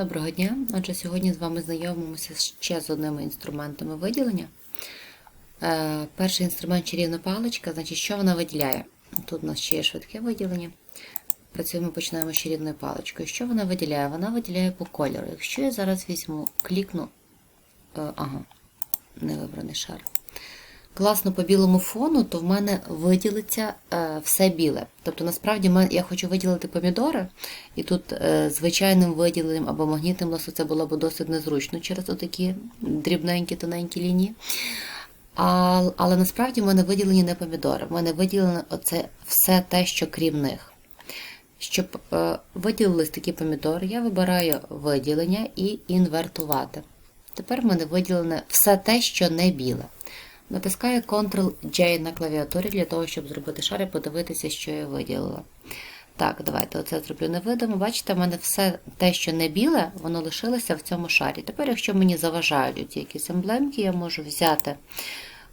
Доброго дня! Отже, сьогодні з вами знайомимося ще з одними інструментами виділення. Е, перший інструмент чарівна паличка, значить, що вона виділяє? Тут у нас ще є швидке виділення. Працюємо, починаємо з чарівною паличкою. Що вона виділяє? Вона виділяє по кольору. Якщо я зараз візьму, клікну, е, ага, не вибраний шар. Класно по білому фону, то в мене виділиться е, все біле. Тобто, насправді, я хочу виділити помідори, і тут е, звичайним виділенням або магнітним ласо це було б досить незручно через отакі дрібненькі, тоненькі лінії. А, але насправді в мене виділені не помідори. В мене виділено оце все те, що крім них. Щоб е, виділились такі помідори, я вибираю виділення і інвертувати. Тепер в мене виділене все те, що не біле. Натискаю Ctrl-J на клавіатурі для того, щоб зробити шар і подивитися, що я виділила. Так, давайте оце зроблю невидимо. Бачите, в мене все те, що не біле, воно лишилося в цьому шарі. Тепер, якщо мені заважають якісь емблемки, я можу взяти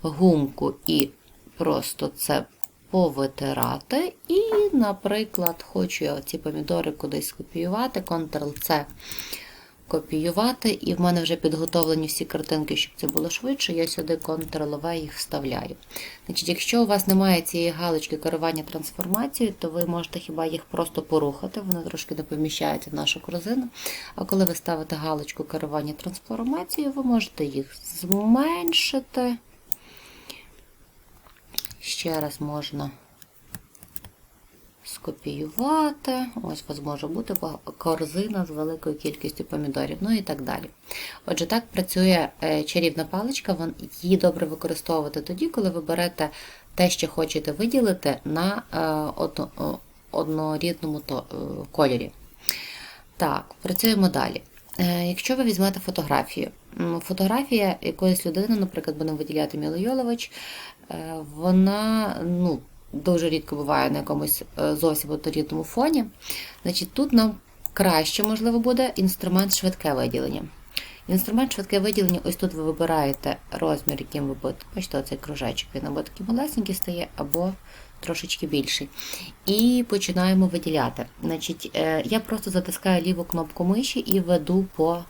гумку і просто це повитирати. І, наприклад, хочу я ці помідори кудись скопіювати, Ctrl-C копіювати, і в мене вже підготовлені всі картинки, щоб це було швидше. Я сюди Ctrl-V їх вставляю. Значить, Якщо у вас немає цієї галочки керування трансформацією, то ви можете хіба їх просто порухати, вони трошки не поміщаються в нашу корзину. А коли ви ставите галочку керування трансформацією, ви можете їх зменшити. Ще раз можна скопіювати. Ось вас може бути корзина з великою кількістю помідорів, ну і так далі. Отже, так працює е, чарівна паличка, її добре використовувати тоді, коли ви берете те, що хочете виділити на е, однорідному е, кольорі. Так, працюємо далі. Якщо ви візьмете фотографію, фотографія якоїсь людини, наприклад, будемо виділяти Міло Йолович, е, вона ну, дуже рідко буває на якомусь е, зовсім однорідному фоні. Значить, тут нам краще, можливо, буде інструмент швидке виділення. Інструмент швидке виділення, ось тут ви вибираєте розмір, яким ви будете. Бачите, оцей кружечок, він або такий малесенький стає, або трошечки більший. І починаємо виділяти. Значить, е, я просто затискаю ліву кнопку миші і веду по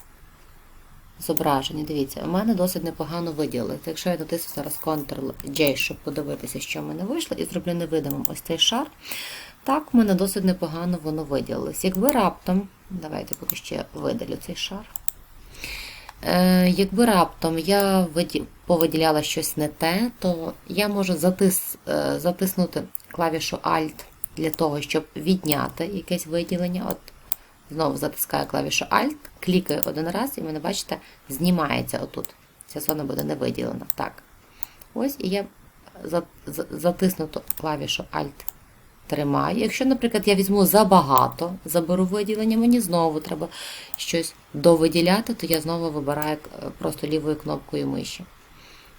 зображенню. Дивіться, у мене досить непогано виділили. Якщо я натисну зараз Ctrl-J, щоб подивитися, що в мене вийшло, і зроблю невидимим ось цей шар, так, в мене досить непогано воно виділилось. Якби раптом, давайте поки ще видалю цей шар. Е, Якби раптом я повиділяла щось не те, то я можу затис, е, затиснути клавішу Alt для того, щоб відняти якесь виділення. От Знову затискаю клавішу Alt, клікаю один раз, і мене, бачите, знімається отут. Ця зона буде не виділена. Так. Ось, і я за- за- затиснуту клавішу Alt тримаю. Якщо, наприклад, я візьму забагато, заберу виділення, мені знову треба щось довиділяти, то я знову вибираю е, просто лівою кнопкою миші.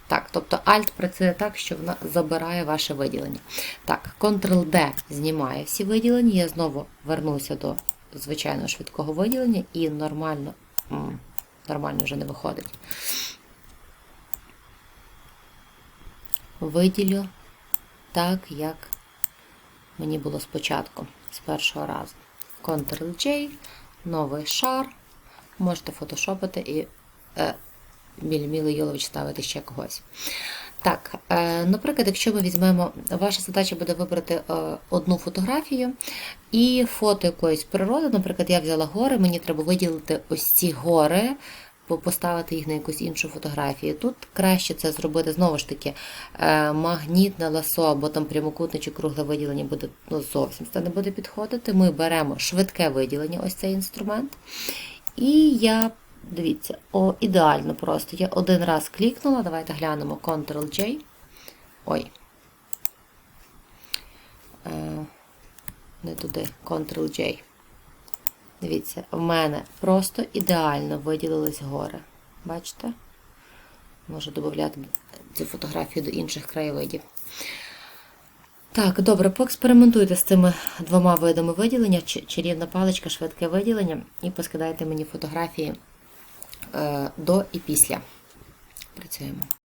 Так, тобто Alt працює так, що вона забирає ваше виділення. Так, Ctrl-D знімає всі виділення, я знову вернуся до звичайного швидкого виділення і нормально, нормально вже не виходить. Виділю так, як мені було спочатку, з першого разу. Ctrl-J, новий шар. Можете фотошопити і е, біля Йолович ставити ще когось. Так, е, наприклад, якщо ми візьмемо, ваша задача буде вибрати е, одну фотографію і фото якоїсь природи. Наприклад, я взяла гори, мені треба виділити ось ці гори, поставити їх на якусь іншу фотографію. Тут краще це зробити знову ж таки е, магнітне ласо або там прямокутне чи кругле виділення буде ну, зовсім це не буде підходити. Ми беремо швидке виділення, ось цей інструмент. І я, дивіться, о, ідеально просто. Я один раз клікнула, давайте глянемо Ctrl-J. Ой. Е, не туди, Ctrl-J. Дивіться, в мене просто ідеально виділились гори. Бачите? Можу додати цю фотографію до інших краєвидів. Так, добре, поекспериментуйте з цими двома видами виділення, чарівна паличка, швидке виділення, і поскидайте мені фотографії до і після. Працюємо.